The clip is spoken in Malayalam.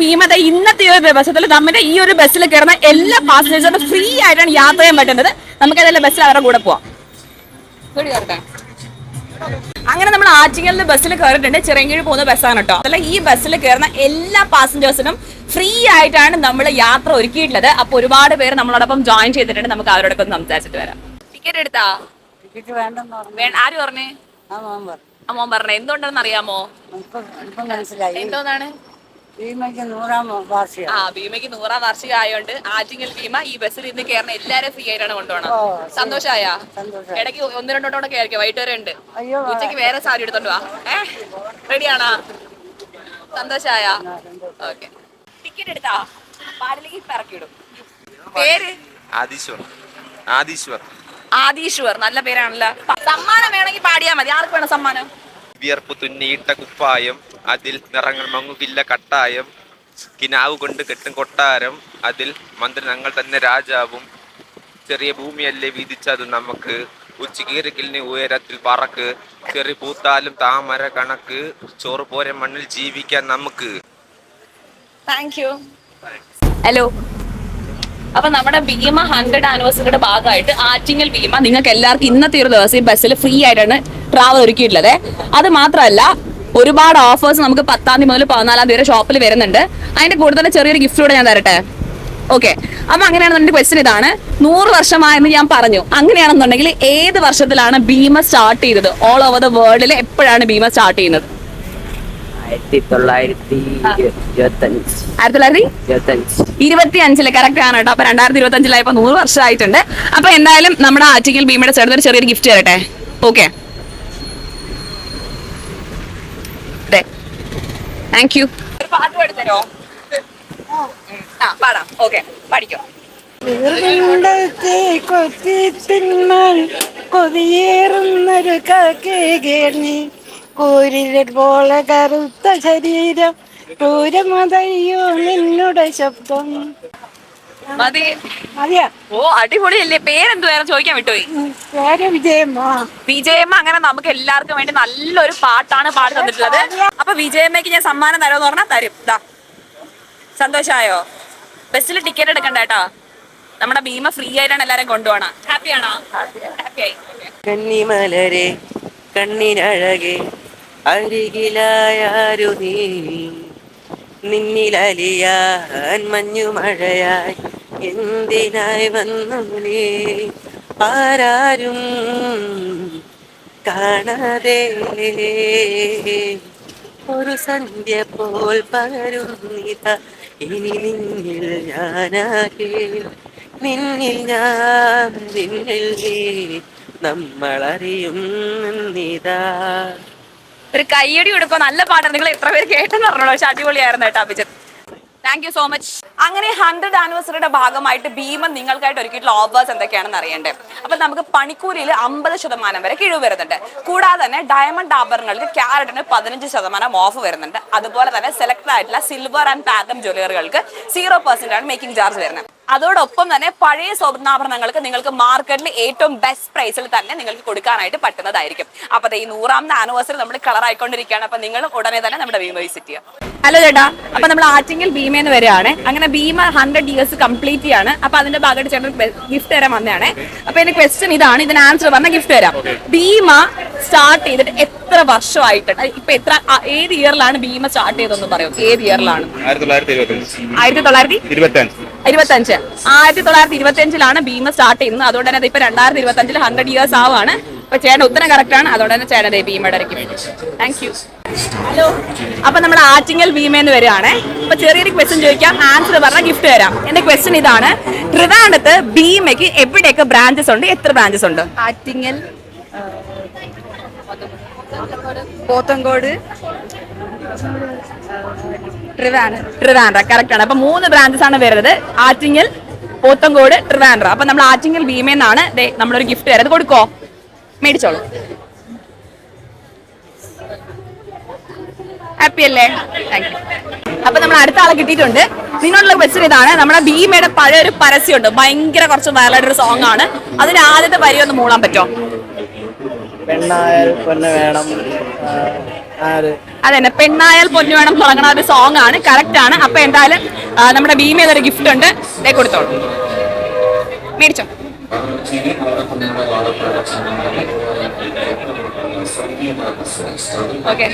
ഭീമത ഇന്നത്തെ ഈ ഒരു ദിവസത്തിൽ നമ്മുടെ ഈ ഒരു ബസ്സിൽ കയറുന്ന എല്ലാ പാസഞ്ചേഴ്സും ഫ്രീ ആയിട്ടാണ് യാത്ര ചെയ്യാൻ പറ്റുന്നത്. നമുക്ക് അതെല്ലാം ബസ്സിൽ അവരുടെ കൂടെ പോവാം. അങ്ങനെ നമ്മൾ ആറ്റിങ്ങലിൽ ബസ്സിൽ കയറിയിട്ടുണ്ട്. ചിറങ്കീഴ് പോകുന്ന ബസ്സാണ് കേട്ടോ അതല്ല ഈ ബസ്സിൽ കയറുന്ന എല്ലാ പാസഞ്ചേഴ്സിനും ഫ്രീ ആയിട്ടാണ് നമ്മൾ യാത്ര ഒരുക്കിയിട്ടുള്ളത്. അപ്പൊ ഒരുപാട് പേര് നമ്മളോടൊപ്പം ജോയിൻ ചെയ്തിട്ടുണ്ട്. നമുക്ക് അവരോടൊപ്പം ഒന്ന് സംസാരിച്ചിട്ട് വരാം. ടിക്കറ്റ് എടുത്താ? ആര് പറഞ്ഞേ? അമ്മോൻ പറഞ്ഞേ. എന്തുകൊണ്ടെന്ന് അറിയാമോ? എന്തോന്നാണ്? ഭീമയ്ക്ക് നൂറാം വാർഷികം. ആ ഭീമയ്ക്ക് നൂറാം വാർഷികം ആയതുകൊണ്ട് ആറ്റിങ്ങൽ ഭീമ ഈ ബസ്സിൽ ഇന്ന് കയറുന്ന എല്ലാരും ഫ്രീ ആയിട്ടാണ് കൊണ്ടുപോകണം. സന്തോഷമായ സന്തോഷം. ഇടയ്ക്ക് ഒന്ന് രണ്ടോട്ടോടെ കയറിക്കോ വൈകിട്ട് വരെ ഉണ്ട് അയ്യോ ഉച്ചയ്ക്ക് വേറെ സാരി എടുത്തോണ്ട് വാ. ഏ റെഡിയാണാ? സന്തോഷമായ ഓക്കെ. ടിക്കറ്റ് എടുത്താ? പാലിലേക്ക് ഇറക്കിയിടും പേര്? ആദീശ്വർ. ആദീശ്വർ. ആദീശ്വർ നല്ല പേരാണല്ലോ. സമ്മാനം വേണമെങ്കിൽ പാടിയാ മതി. ആർക്ക് വേണം സമ്മാനം? വിയർപ്പ് തുന്നിയിട്ട കുപ്പായം അതിൽ നിറങ്ങൾ മങ്ങുകില്ല കട്ടായം കിനാവ് കൊണ്ട് കെട്ടും കൊട്ടാരം അതിൽ മന്ത്രി ഞങ്ങൾ തന്നെ രാജാവും. ചെറിയ ഭൂമിയല്ലേ വീതിച്ചത് നമുക്ക്. ഉച്ചകീരക്കിലിന് ഉയരത്തിൽ പറക്ക് ചെറി പൂത്താലും താമര കണക്ക് ചോറ് പോരെ മണ്ണിൽ ജീവിക്കാൻ നമുക്ക്. താങ്ക് യു ഹലോ അപ്പൊ നമ്മുടെ ഭീമ ഹൺഡ്രഡ് ആനിവേഴ്സറിയുടെ ഭാഗമായിട്ട് ആറ്റിങ്ങൽ ഭീമ നിങ്ങൾക്ക് എല്ലാവർക്കും ഇന്നത്തെ ഒരു ദിവസം ഈ ബസ്സിൽ ഫ്രീ ആയിട്ടാണ് ട്രാവൽ ഒരുക്കിയിട്ടുള്ളത്. അത് മാത്രമല്ല ഒരുപാട് ഓഫേഴ്സ് നമുക്ക് പത്താം തീയതി മുതൽ പതിനാലാം തീയതി വരെ ഷോപ്പിൽ വരുന്നുണ്ട്. അതിന്റെ കൂടെ തന്നെ ചെറിയൊരു ഗിഫ്റ്റ് കൂടെ ഞാൻ തരട്ടെ? ഓക്കെ അപ്പൊ അങ്ങനെയാണെന്നുണ്ടെങ്കിൽ ക്വസ്റ്റ്യൻ ഇതാണ്. നൂറ് വർഷമായെന്ന് ഞാൻ പറഞ്ഞു. അങ്ങനെയാണെന്നുണ്ടെങ്കിൽ ഏത് വർഷത്തിലാണ് ഭീമ സ്റ്റാർട്ട് ചെയ്തത്? ഓൾ ഓവർ ദ വേൾഡിൽ എപ്പോഴാണ് ഭീമ സ്റ്റാർട്ട് ചെയ്യുന്നത്? ആയിരത്തി തൊള്ളായിരത്തി ഇരുപത്തി അഞ്ചിൽ കറക്റ്റ് ആണ് കേട്ടോ. അപ്പൊ രണ്ടായിരത്തി ഇരുപത്തി അഞ്ചിലായപ്പോ നൂറ് വർഷമായിട്ടുണ്ട്. അപ്പൊ എന്തായാലും നമ്മുടെ ആറ്റിക്കൽ ഭീമയുടെ ചേർന്നൊരു ചെറിയൊരു ഗിഫ്റ്റ് തരട്ടെ? ഓക്കെ താങ്ക് യു ഒരു പാട്ട് പാടിത്തരോ ആ പാടാം. ഓക്കെ പഠിക്കോ. വീർവിണ്ടത്തെ കൊത്തി തിന്നാൽ കൊതിയേറുന്നൊരു കാക്കേകേണി കൂരിലെ പോലെ കറുത്ത ശരീരം ക്രൂരമതയ്യോ നിന്നുടെ ശബ്ദം. മതി. ഓ അടിപൊളിയല്ലേ. പേരെന്തുവായിരുന്നു ചോദിക്കാൻ വിട്ടുപോയി. പേര് വിജയമ്മ വിജയമ്മ അങ്ങനെ നമുക്ക് എല്ലാവർക്കും വേണ്ടി നല്ലൊരു പാട്ടാണ് പാടി തന്നിട്ടുള്ളത്. അപ്പൊ വിജയമ്മയ്ക്ക് ഞാൻ സമ്മാനം തരുമെന്ന് പറഞ്ഞാൽ തരും. ഇതാ സന്തോഷമായോ ബസ്സിൽ ടിക്കറ്റ് എടുക്കണ്ട കേട്ടോ. നമ്മുടെ ഭീമ ഫ്രീ ആയിട്ടാണ് എല്ലാരും കൊണ്ടുപോകണം ആണോ? ഹാപ്പി ആയി. കന്നിമലരെ കണ്ണിനഴകെ അരികിലായാരു നീ. നിന്നിലലിയാൻ മഞ്ഞുമഴയായി എന്തിനായി വന്നു നീ? ആരാരും കാണാതെ. ഒരു സന്ധ്യ പോൽ പകരുന്നിത ഇനി നിന്നിൽ ഞാനാകെ. നിന്നിൽ ഞാൻ നിന്നിൽ നീ. നമ്മളറിയും നിതാ. ഒരു കയ്യടി കൊടുക്കോ നല്ല പാട്ടാണ്. നിങ്ങൾ എത്ര പേര് കേട്ടെന്ന് പറഞ്ഞോളൂ പക്ഷെ അടിപൊളിയായിരുന്നു കേട്ടോ Abhijith. Thank you so much അങ്ങനെ ഹൺഡ്രഡ് ആനിവേഴ്സറിയുടെ ഭാഗമായിട്ട് ഭീമൻ നിങ്ങൾക്കായിട്ട് ഒരുക്കിയിട്ടുള്ള ഓഫേഴ്സ് എന്തൊക്കെയാണെന്ന് അറിയണ്ടേ? അപ്പൊ നമുക്ക് പണിക്കൂലിയിൽ അമ്പത് ശതമാനം വരെ കിഴിവ് വരുന്നുണ്ട്. കൂടാതെ തന്നെ ഡയമണ്ട് ആഭരണങ്ങൾക്ക് ക്യാരറ്റിന് പതിനഞ്ച് ശതമാനം ഓഫ് വരുന്നുണ്ട്. അതുപോലെ തന്നെ സെലക്ട് ആയിട്ടുള്ള സിൽവർ ആൻഡ് പാക്കം ജ്വല്ലറികൾക്ക് സീറോ പെർസെന്റ് ആണ് മേക്കിംഗ് ചാർജ് വരുന്നത്. അതോടൊപ്പം തന്നെ പഴയ സ്വർണാഭരണങ്ങൾക്ക് നിങ്ങൾക്ക് മാർക്കറ്റിൽ ഏറ്റവും ബെസ്റ്റ് പ്രൈസിൽ തന്നെ നിങ്ങൾക്ക് കൊടുക്കാനായിട്ട് പറ്റുന്നതായിരിക്കും. അപ്പൊ ഈ നൂറാമത്തെ ആനിവേഴ്സറി നമ്മൾ കളർ ആയിക്കൊണ്ടിരിക്കുകയാണ്. അപ്പൊ നിങ്ങൾ ഉടനെ തന്നെ നമ്മുടെ ഭീമ വിസിറ്റ് ചെയ്യുക ഹലോ ചേട്ടാ. അപ്പൊ നമ്മൾ ആറ്റിങ്ങൽ ഭീമേന്ന് വരികയാണ്. അങ്ങനെ ഭീമ ഹൺഡ്രഡ് ഇയേഴ്സ് കംപ്ലീറ്റ് ചെയ്യാണ്. അപ്പൊ അതിന്റെ ഭാഗമായിട്ട് ചേട്ടൻ ഗിഫ്റ്റ് തരാൻ വന്നതാണ്. അപ്പൊ എന്റെ ക്വസ്റ്റ്യൻ ഇതാണ്. ഇതിന് ആൻസർ പറഞ്ഞ ഗിഫ്റ്റ് തരാം. ഭീമ സ്റ്റാർട്ട് ചെയ്തിട്ട് എത്ര വർഷമായിട്ട്? ഇപ്പൊ എത്ര ഏത് ഇയറിലാണ് ഭീമ സ്റ്റാർട്ട് ചെയ്തതെന്ന് പറയും. ഏത് ഇയറിലാണ് ആയിരത്തി തൊള്ളായിരത്തി ഇരുപത്തഞ്ച്. ആയിരത്തി തൊള്ളായിരത്തി ഇരുപത്തി അഞ്ചിലാണ് ഭീമ സ്റ്റാർട്ട് ചെയ്യുന്നത്. അതുകൊണ്ട് തന്നെ ഇപ്പൊ രണ്ടായിരത്തി ഇരുപത്തി അഞ്ചിൽ ഹൺഡ്രഡ് ഇയേഴ്സ് ആവാണ്. അപ്പൊ ചേട്ടൻ ഉത്തരം കറക്റ്റ് ആണ്. അതുകൊണ്ട് തന്നെ ചേട്ടൻ ദേ ഭീമയുടെ താങ്ക് യു ഹലോ അപ്പൊ നമ്മൾ ആറ്റിങ്ങൽ ഭീമെന്ന് വരികയാണ്. അപ്പൊ ചെറിയൊരു ക്വസ്റ്റ്യൻ ചോദിക്കാം. ആൻസർ പറഞ്ഞാൽ ഗിഫ്റ്റ് തരാം. എന്റെ ക്വസ്റ്റ്യൻ ഇതാണ്. ട്രിവാൻഡത്ത് ഭീമയ്ക്ക് എവിടെയൊക്കെ ബ്രാഞ്ചസ് ഉണ്ട്? എത്ര ബ്രാഞ്ചസ് ഉണ്ട്? ആറ്റിങ്ങൽ പോത്തങ്കോട് ട്രിവാൻഡ്രം കറക്റ്റ് ആണ്. അപ്പൊ മൂന്ന് ബ്രാഞ്ചസ് ആണ് വരുന്നത്. ആറ്റിങ്ങൽ പോത്തങ്കോട് ട്രിവാൻഡ്ര. അപ്പൊ നമ്മൾ ആറ്റിങ്ങൽ ഭീമേന്നാണ് നമ്മളൊരു ഗിഫ്റ്റ് വരുന്നത് കൊടുക്കോ? മേടിച്ചോളൂ. ഹാപ്പി അല്ലേ? താങ്ക് യു അപ്പൊ നമ്മൾ അടുത്ത ആളെ കിട്ടിയിട്ടുണ്ട്. നിന്നോടുള്ള ക്വസ്റ്റ്യൻ ഇതാണ്. നമ്മുടെ ഭീമയുടെ പഴയ ഒരു പരസ്യമുണ്ട്. ഭയങ്കര കുറച്ച് വയലായിട്ടൊരു സോങ് ആണ്. അതിന് ആദ്യത്തെ വരി ഒന്ന് മൂളാൻ പറ്റുമോ? പെണ്ണായ വേണം. ആ, അതെ പെണ്ണായാൽ പൊന്നു വേണം തുടങ്ങുന്ന ഒരു സോങ് ആണ് കറക്റ്റ് ആണ്. അപ്പൊ എന്തായാലും നമ്മുടെ ഭീമ ഒരു ഗിഫ്റ്റ് ഉണ്ട്. ദേ കൊടുത്തോളൂ മേടിച്ചോ. ഓക്കെ